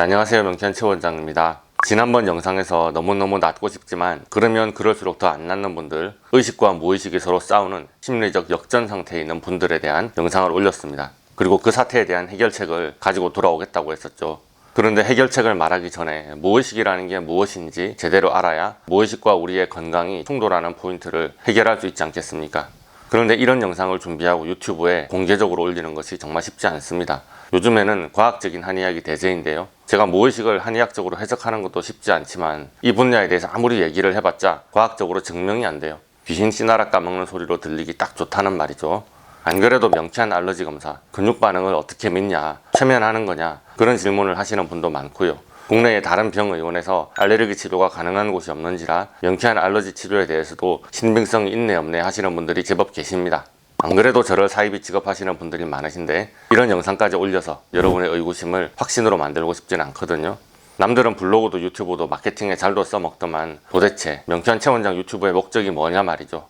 안녕하세요 명쾌한 최 원장입니다. 지난번 영상에서 너무너무 낫고 싶지만 그러면 그럴수록 더 안 낫는 분들 의식과 무의식이 서로 싸우는 심리적 역전 상태에 있는 분들에 대한 영상을 올렸습니다. 그리고 그 사태에 대한 해결책을 가지고 돌아오겠다고 했었죠. 그런데 해결책을 말하기 전에 무의식이라는 게 무엇인지 제대로 알아야 무의식과 우리의 건강이 충돌하는 포인트를 해결할 수 있지 않겠습니까? 그런데 이런 영상을 준비하고 유튜브에 공개적으로 올리는 것이 정말 쉽지 않습니다. 요즘에는 과학적인 한의학이 대세인데요. 제가 무의식을 한의학적으로 해석하는 것도 쉽지 않지만 이 분야에 대해서 아무리 얘기를 해봤자 과학적으로 증명이 안 돼요. 귀신 씨나라 까먹는 소리로 들리기 딱 좋다는 말이죠. 안 그래도 명쾌한 알러지 검사, 근육 반응을 어떻게 믿냐, 최면하는 거냐 그런 질문을 하시는 분도 많고요. 국내의 다른 병의원에서 알레르기 치료가 가능한 곳이 없는지라 명쾌한 알러지 치료에 대해서도 신빙성이 있네 없네 하시는 분들이 제법 계십니다. 안 그래도 저를 사이비 취급하시는 분들이 많으신데 이런 영상까지 올려서 여러분의 의구심을 확신으로 만들고 싶진 않거든요. 남들은 블로그도 유튜브도 마케팅에 잘도 써먹더만 도대체 명쾌한 최원장 유튜브의 목적이 뭐냐 말이죠.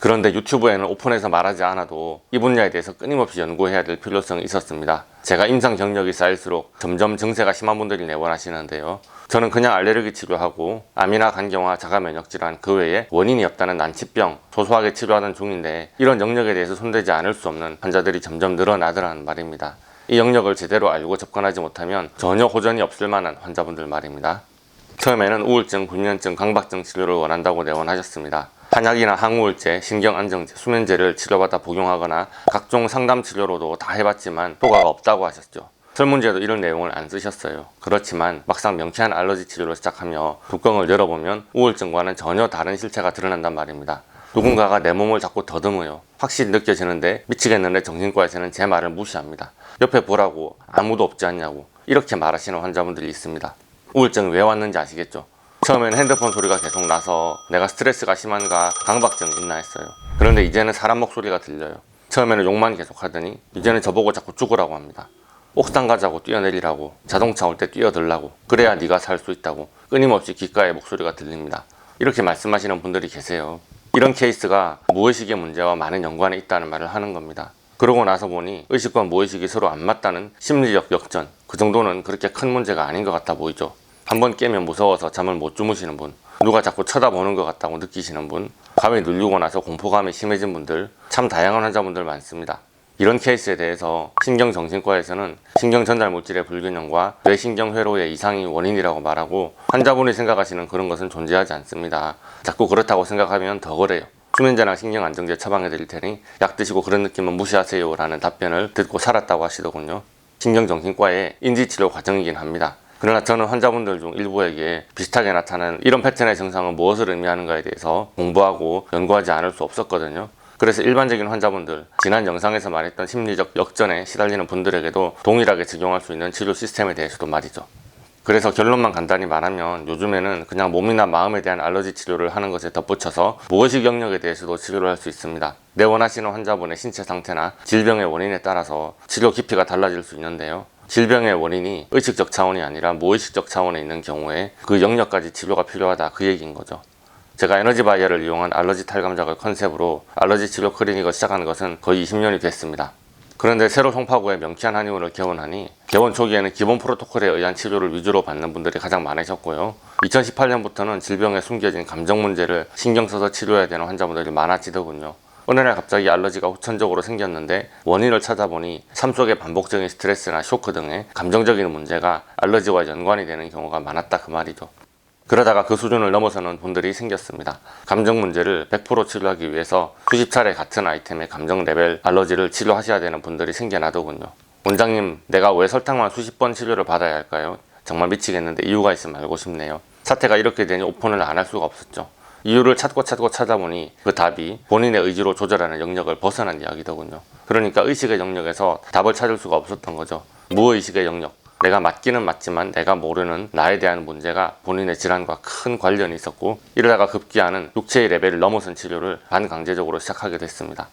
그런데 유튜브에는 오픈해서 말하지 않아도 이 분야에 대해서 끊임없이 연구해야 될 필요성이 있었습니다. 제가 임상 경력이 쌓일수록 점점 증세가 심한 분들이 내원하시는데요. 저는 그냥 알레르기 치료하고 암이나 간경화, 자가 면역 질환 그 외에 원인이 없다는 난치병 소소하게 치료하는 중인데 이런 영역에 대해서 손대지 않을 수 없는 환자들이 점점 늘어나더라는 말입니다. 이 영역을 제대로 알고 접근하지 못하면 전혀 호전이 없을 만한 환자분들 말입니다. 처음에는 우울증, 불면증, 강박증 치료를 원한다고 내원하셨습니다. 한약이나 항우울제, 신경안정제, 수면제를 치료받아 복용하거나 각종 상담 치료로도 다 해봤지만 효과가 없다고 하셨죠. 설문지에도 이런 내용을 안 쓰셨어요. 그렇지만 막상 명쾌한 알러지 치료를 시작하며 뚜껑을 열어보면 우울증과는 전혀 다른 실체가 드러난단 말입니다. 누군가가 내 몸을 자꾸 더듬어요. 확실히 느껴지는데 미치겠는데 정신과에서는 제 말을 무시합니다. 옆에 보라고 아무도 없지 않냐고 이렇게 말하시는 환자분들이 있습니다. 우울증이 왜 왔는지 아시겠죠? 처음에는 핸드폰 소리가 계속 나서 내가 스트레스가 심한가 강박증 있나 했어요. 그런데 이제는 사람 목소리가 들려요. 처음에는 욕만 계속 하더니 이제는 저보고 자꾸 죽으라고 합니다. 옥상 가자고 뛰어내리라고 자동차 올 때 뛰어들라고 그래야 네가 살 수 있다고 끊임없이 귓가에 목소리가 들립니다. 이렇게 말씀하시는 분들이 계세요. 이런 케이스가 무의식의 문제와 많은 연관이 있다는 말을 하는 겁니다. 그러고 나서 보니 의식과 무의식이 서로 안 맞다는 심리적 역전 그 정도는 그렇게 큰 문제가 아닌 것 같아 보이죠. 한 번 깨면 무서워서 잠을 못 주무시는 분 누가 자꾸 쳐다보는 것 같다고 느끼시는 분 감이 눌리고 나서 공포감이 심해진 분들 참 다양한 환자분들 많습니다. 이런 케이스에 대해서 신경정신과에서는 신경전달물질의 불균형과 뇌신경회로의 이상이 원인이라고 말하고 환자분이 생각하시는 그런 것은 존재하지 않습니다. 자꾸 그렇다고 생각하면 더 그래요. 수면제나 신경안정제 처방해 드릴 테니 약 드시고 그런 느낌은 무시하세요 라는 답변을 듣고 살았다고 하시더군요. 신경정신과의 인지치료 과정이긴 합니다. 그러나 저는 환자분들 중 일부에게 비슷하게 나타나는 이런 패턴의 증상은 무엇을 의미하는가에 대해서 공부하고 연구하지 않을 수 없었거든요. 그래서 일반적인 환자분들, 지난 영상에서 말했던 심리적 역전에 시달리는 분들에게도 동일하게 적용할 수 있는 치료 시스템에 대해서도 말이죠. 그래서 결론만 간단히 말하면 요즘에는 그냥 몸이나 마음에 대한 알러지 치료를 하는 것에 덧붙여서 무의식 영역에 대해서도 치료를 할 수 있습니다. 내 원하시는 환자분의 신체 상태나 질병의 원인에 따라서 치료 깊이가 달라질 수 있는데요. 질병의 원인이 의식적 차원이 아니라 무의식적 차원에 있는 경우에 그 영역까지 치료가 필요하다 그 얘기인 거죠. 제가 에너지 바이어를 이용한 알러지 탈감작을 컨셉으로 알러지 치료 클리닉을 시작한 것은 거의 20년이 됐습니다. 그런데 새로 송파구에 명쾌한 한의원을 개원하니 개원 초기에는 기본 프로토콜에 의한 치료를 위주로 받는 분들이 가장 많으셨고요. 2018년부터는 질병에 숨겨진 감정 문제를 신경 써서 치료해야 되는 환자분들이 많아지더군요. 어느 날 갑자기 알러지가 후천적으로 생겼는데 원인을 찾아보니 삶 속의 반복적인 스트레스나 쇼크 등의 감정적인 문제가 알러지와 연관이 되는 경우가 많았다 그 말이죠. 그러다가 그 수준을 넘어서는 분들이 생겼습니다. 감정 문제를 100% 치료하기 위해서 수십 차례 같은 아이템의 감정 레벨 알러지를 치료하셔야 되는 분들이 생겨나더군요. 원장님, 내가 왜 설탕만 수십 번 치료를 받아야 할까요? 정말 미치겠는데 이유가 있으면 알고 싶네요. 사태가 이렇게 되니 오픈을 안 할 수가 없었죠. 이유를 찾고 찾고 찾아보니 그 답이 본인의 의지로 조절하는 영역을 벗어난 이야기더군요. 그러니까 의식의 영역에서 답을 찾을 수가 없었던 거죠. 무의식의 영역. 내가 맞기는 맞지만 내가 모르는 나에 대한 문제가 본인의 질환과 큰 관련이 있었고 이러다가 급기야는 육체의 레벨을 넘어선 치료를 반강제적으로 시작하게 됐습니다.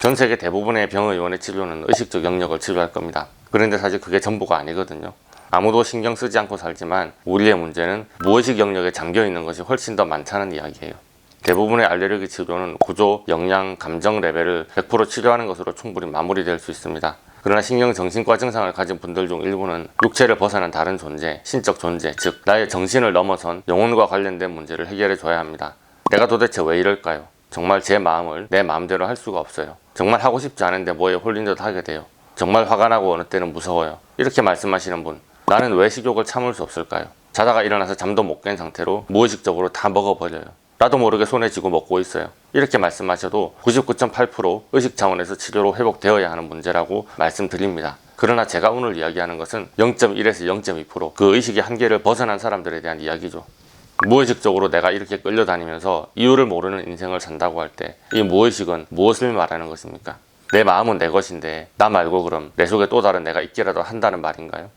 전 세계 대부분의 병의원의 치료는 의식적 영역을 치료할 겁니다. 그런데 사실 그게 전부가 아니거든요. 아무도 신경 쓰지 않고 살지만 우리의 문제는 무의식 영역에 잠겨 있는 것이 훨씬 더 많다는 이야기예요. 대부분의 알레르기 치료는 구조, 영양, 감정 레벨을 100% 치료하는 것으로 충분히 마무리될 수 있습니다. 그러나 신경 정신과 증상을 가진 분들 중 일부는 육체를 벗어난 다른 존재, 신적 존재, 즉 나의 정신을 넘어선 영혼과 관련된 문제를 해결해 줘야 합니다. 내가 도대체 왜 이럴까요? 정말 제 마음을 내 마음대로 할 수가 없어요. 정말 하고 싶지 않은데 뭐에 홀린 듯 하게 돼요. 정말 화가 나고 어느 때는 무서워요. 이렇게 말씀하시는 분, 나는 왜 식욕을 참을 수 없을까요? 자다가 일어나서 잠도 못 깬 상태로 무의식적으로 다 먹어버려요. 나도 모르게 손에 쥐고 먹고 있어요. 이렇게 말씀하셔도 99.8% 의식 차원에서 치료로 회복되어야 하는 문제라고 말씀드립니다. 그러나 제가 오늘 이야기하는 것은 0.1에서 0.2%그 의식의 한계를 벗어난 사람들에 대한 이야기죠. 무의식적으로 내가 이렇게 끌려다니면서 이유를 모르는 인생을 산다고 할 때 이 무의식은 무엇을 말하는 것입니까? 내 마음은 내 것인데 나 말고 그럼 내 속에 또 다른 내가 있기라도 한다는 말인가요?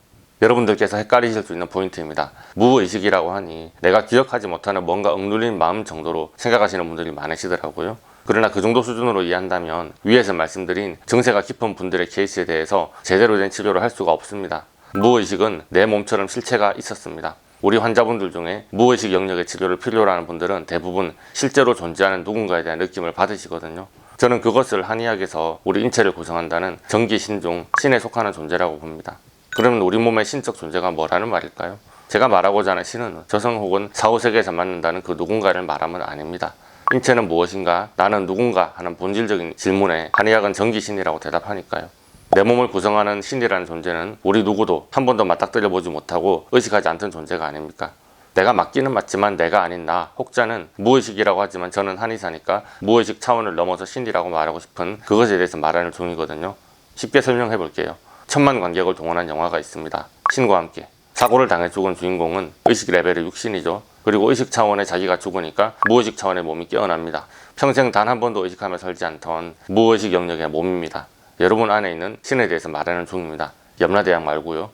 여러분들께서 헷갈리실 수 있는 포인트입니다. 무의식이라고 하니 내가 기억하지 못하는 뭔가 억눌린 마음 정도로 생각하시는 분들이 많으시더라고요. 그러나 그 정도 수준으로 이해한다면 위에서 말씀드린 증세가 깊은 분들의 케이스에 대해서 제대로 된 치료를 할 수가 없습니다. 무의식은 내 몸처럼 실체가 있었습니다. 우리 환자분들 중에 무의식 영역의 치료를 필요로 하는 분들은 대부분 실제로 존재하는 누군가에 대한 느낌을 받으시거든요. 저는 그것을 한의학에서 우리 인체를 구성한다는 전기 신중, 신에 속하는 존재라고 봅니다. 그러면 우리 몸의 신적 존재가 뭐라는 말일까요? 제가 말하고자 하는 신은 저성 혹은 사후세계에서 만난다는 그 누군가를 말하면 아닙니다. 인체는 무엇인가, 나는 누군가 하는 본질적인 질문에 한의학은 전기신이라고 대답하니까요. 내 몸을 구성하는 신이라는 존재는 우리 누구도 한 번도 맞닥뜨려 보지 못하고 의식하지 않던 존재가 아닙니까? 내가 맞기는 맞지만 내가 아닌 나 혹자는 무의식이라고 하지만 저는 한의사니까 무의식 차원을 넘어서 신이라고 말하고 싶은 그것에 대해서 말하는 중이거든요. 쉽게 설명해 볼게요. 천만 관객을 동원한 영화가 있습니다. 신과 함께. 사고를 당해 죽은 주인공은 의식 레벨의 육신이죠. 그리고 의식 차원의 자기가 죽으니까 무의식 차원의 몸이 깨어납니다. 평생 단 한 번도 의식하며 살지 않던 무의식 영역의 몸입니다. 여러분 안에 있는 신에 대해서 말하는 중입니다. 염라대왕 말고요.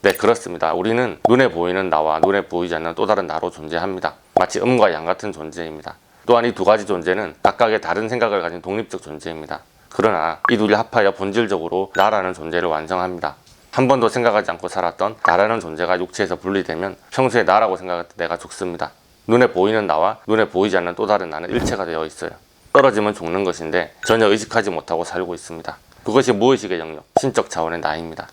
네, 그렇습니다. 우리는 눈에 보이는 나와 눈에 보이지 않는 또 다른 나로 존재합니다. 마치 음과 양 같은 존재입니다. 또한 이 두 가지 존재는 각각의 다른 생각을 가진 독립적 존재입니다. 그러나 이 둘이 합하여 본질적으로 나라는 존재를 완성합니다. 한 번도 생각하지 않고 살았던 나라는 존재가 육체에서 분리되면 평소에 나라고 생각했던 내가 죽습니다. 눈에 보이는 나와 눈에 보이지 않는 또 다른 나는 일체가 되어 있어요. 떨어지면 죽는 것인데 전혀 의식하지 못하고 살고 있습니다. 그것이 무의식의 영역, 신적 차원의 나입니다.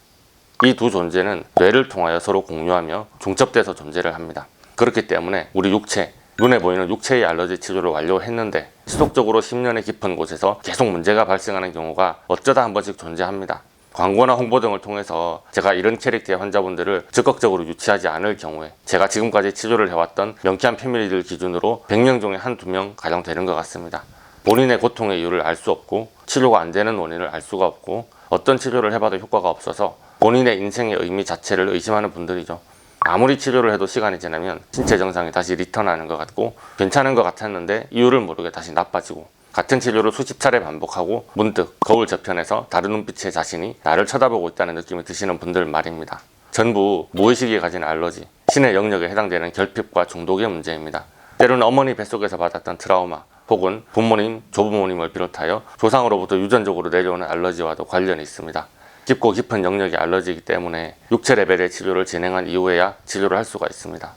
이 두 존재는 뇌를 통하여 서로 공유하며 중첩돼서 존재를 합니다. 그렇기 때문에 우리 육체, 눈에 보이는 육체의 알러지 치료를 완료했는데 지속적으로 10년의 깊은 곳에서 계속 문제가 발생하는 경우가 어쩌다 한 번씩 존재합니다. 광고나 홍보 등을 통해서 제가 이런 캐릭터의 환자분들을 적극적으로 유치하지 않을 경우에 제가 지금까지 치료를 해왔던 명쾌한 패밀리들 기준으로 100명 중에 한두 명 가량 되는 것 같습니다. 본인의 고통의 이유를 알 수 없고 치료가 안 되는 원인을 알 수가 없고 어떤 치료를 해봐도 효과가 없어서 본인의 인생의 의미 자체를 의심하는 분들이죠. 아무리 치료를 해도 시간이 지나면 신체 정상이 다시 리턴하는 것 같고 괜찮은 것 같았는데 이유를 모르게 다시 나빠지고 같은 치료를 수십 차례 반복하고 문득 거울 저편에서 다른 눈빛의 자신이 나를 쳐다보고 있다는 느낌이 드시는 분들 말입니다. 전부 무의식이 가진 알러지, 신의 영역에 해당되는 결핍과 중독의 문제입니다. 때로는 어머니 뱃속에서 받았던 트라우마 혹은 부모님, 조부모님을 비롯하여 조상으로부터 유전적으로 내려오는 알러지와도 관련이 있습니다. 깊고 깊은 영역의 알러지이기 때문에 육체 레벨의 치료를 진행한 이후에야 치료를 할 수가 있습니다.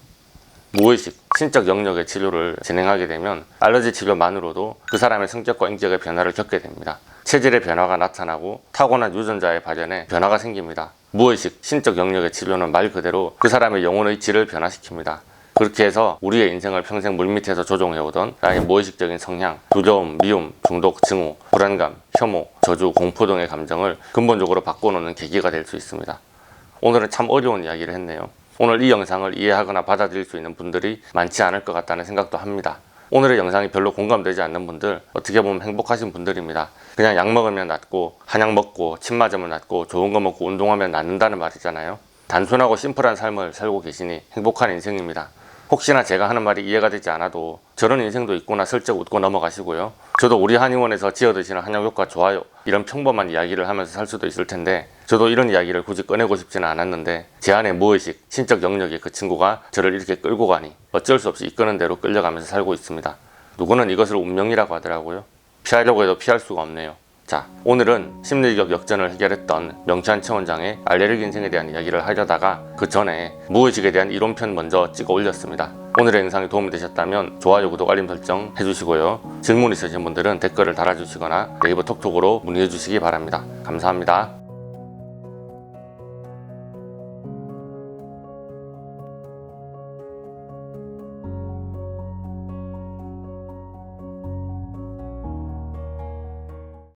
무의식, 신적 영역의 치료를 진행하게 되면 알러지 치료만으로도 그 사람의 성격과 인격의 변화를 겪게 됩니다. 체질의 변화가 나타나고 타고난 유전자의 발현에 변화가 생깁니다. 무의식, 신적 영역의 치료는 말 그대로 그 사람의 영혼의 질을 변화시킵니다. 그렇게 해서 우리의 인생을 평생 물밑에서 조종해오던 나의 무의식적인 성향, 두려움, 미움, 중독, 증오, 불안감, 혐오, 저주, 공포 등의 감정을 근본적으로 바꿔놓는 계기가 될 수 있습니다. 오늘은 참 어려운 이야기를 했네요. 오늘 이 영상을 이해하거나 받아들일 수 있는 분들이 많지 않을 것 같다는 생각도 합니다. 오늘의 영상이 별로 공감되지 않는 분들 어떻게 보면 행복하신 분들입니다. 그냥 약 먹으면 낫고 한약 먹고 침 맞으면 낫고 좋은 거 먹고 운동하면 낫는다는 말이잖아요. 단순하고 심플한 삶을 살고 계시니 행복한 인생입니다. 혹시나 제가 하는 말이 이해가 되지 않아도 저런 인생도 있구나 슬쩍 웃고 넘어가시고요. 저도 우리 한의원에서 지어 드시는 한약효과 좋아요 이런 평범한 이야기를 하면서 살 수도 있을 텐데 저도 이런 이야기를 굳이 꺼내고 싶지는 않았는데 제 안에 무의식, 신적 영역의 그 친구가 저를 이렇게 끌고 가니 어쩔 수 없이 이끄는 대로 끌려가면서 살고 있습니다. 누구는 이것을 운명이라고 하더라고요. 피하려고 해도 피할 수가 없네요. 자, 오늘은 심리적 역전을 해결했던 명찬 최원장의 알레르기 인생에 대한 이야기를 하려다가 그 전에 무의식에 대한 이론편 먼저 찍어 올렸습니다. 오늘의 영상이 도움이 되셨다면 좋아요, 구독, 알림 설정 해주시고요. 질문 있으신 분들은 댓글을 달아주시거나 네이버 톡톡으로 문의해 주시기 바랍니다. 감사합니다.